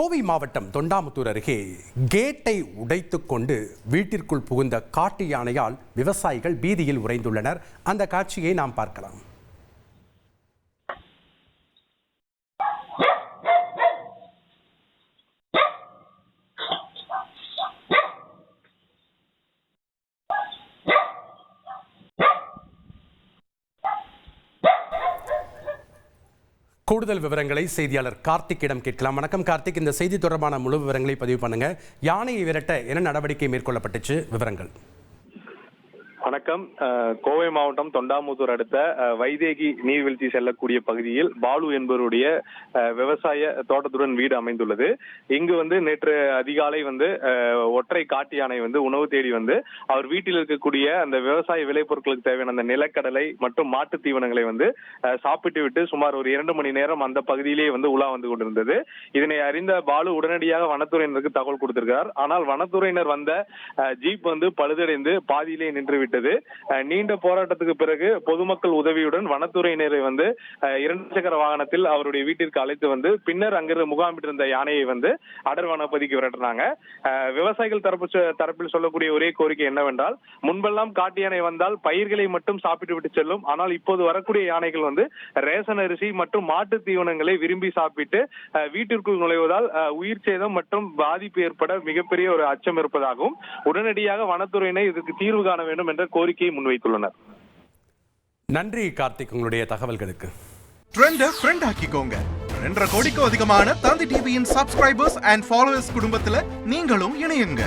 கோவை மாவட்டம் தொண்டாமுத்தூர் அருகே கேட்டை உடைத்து கொண்டு வீட்டிற்குள் புகுந்த காட்டு யானையால் விவசாயிகள் பீதியில் உறைந்துள்ளனர். அந்த காட்சியை நாம் பார்க்கலாம். கூடுதல் விவரங்களை செய்தியாளர் கார்த்திக்கிடம் கேட்கலாம். வணக்கம் கார்த்திக். இந்த செய்தி தொடர்பான முழு விவரங்களை பதிவு பண்ணுங்க. யானையை விரட்ட என்ன நடவடிக்கை மேற்கொள்ளப்பட்டுச்சு? விவரங்கள். வணக்கம். கோவை மாவட்டம் தொண்டாமுத்தூர் அடுத்த வைதேகி நீர்வீழ்ச்சி செல்லக்கூடிய பகுதியில் பாலு என்பவருடைய விவசாய தோட்டத்துடன் வீடு அமைந்துள்ளது. இங்கு வந்து நேற்று அதிகாலை வந்து ஒற்றை காட்டு யானை வந்து உணவு தேடி வந்து அவர் வீட்டில் இருக்கக்கூடிய அந்த விவசாய விளைபொருட்களுக்கு தேவையான அந்த நிலக்கடலை மற்றும் மாட்டு தீவனங்களை வந்து சாப்பிட்டு விட்டு சுமார் ஒரு இரண்டு மணி நேரம் அந்த பகுதியிலேயே வந்து உலா வந்து கொண்டிருந்தது. இதனை அறிந்த பாலு உடனடியாக வனத்துறையினருக்கு தகவல் கொடுத்திருக்கிறார். ஆனால் வனத்துறையினர் வந்த ஜீப் வந்து பழுதடைந்து பாதியிலே நின்று கிடைத்தது நீண்ட போராட்டத்துக்கு பிறகு பொதுமக்கள் உதவியுடன் வனத்துறையினரை வந்து இரண்டு சக்கர வாகனத்தில் அவருடைய வீட்டிற்கு அழைத்து வந்து பின்னர் அங்கிருந்து முகாமிட்டிருந்த யானையை வந்து அடர் வனப்பதிக்கு விரட்டினாங்க. விவசாயிகள் தரப்பு தரப்பில் சொல்லக்கூடிய ஒரே கோரிக்கை என்னவென்றால் முன்பெல்லாம் காட்டு யானை வந்தால் பயிர்களை மட்டும் சாப்பிட்டு விட்டு செல்லும். ஆனால் இப்போது வரக்கூடிய யானைகள் வந்து ரேஷன் அரிசி மற்றும் மாட்டு தீவனங்களை விரும்பி சாப்பிட்டு வீட்டிற்குள் நுழைவதால் உயிர் சேதம் மற்றும் பாதிப்பு ஏற்பட மிகப்பெரிய ஒரு அச்சம் இருப்பதாகவும் உடனடியாக வனத்துறையினர் இதற்கு தீர்வு காண வேண்டும் என்ற கோரிக்கையை முன்வைத்துள்ளனர். நன்றி கார்த்திக் உங்களுடைய தகவல்களுக்கு. ட்ரெண்ட ஃப்ரெண்ட் ஆக்கிக்கோங்க. ரெண்டரை கோடிக்கும் அதிகமான தந்தி டிவியின் சப்ஸ்கிரைபர்ஸ் அண்ட் ஃபாலோவர்ஸ் குடும்பத்துல நீங்களும் இணையுங்க.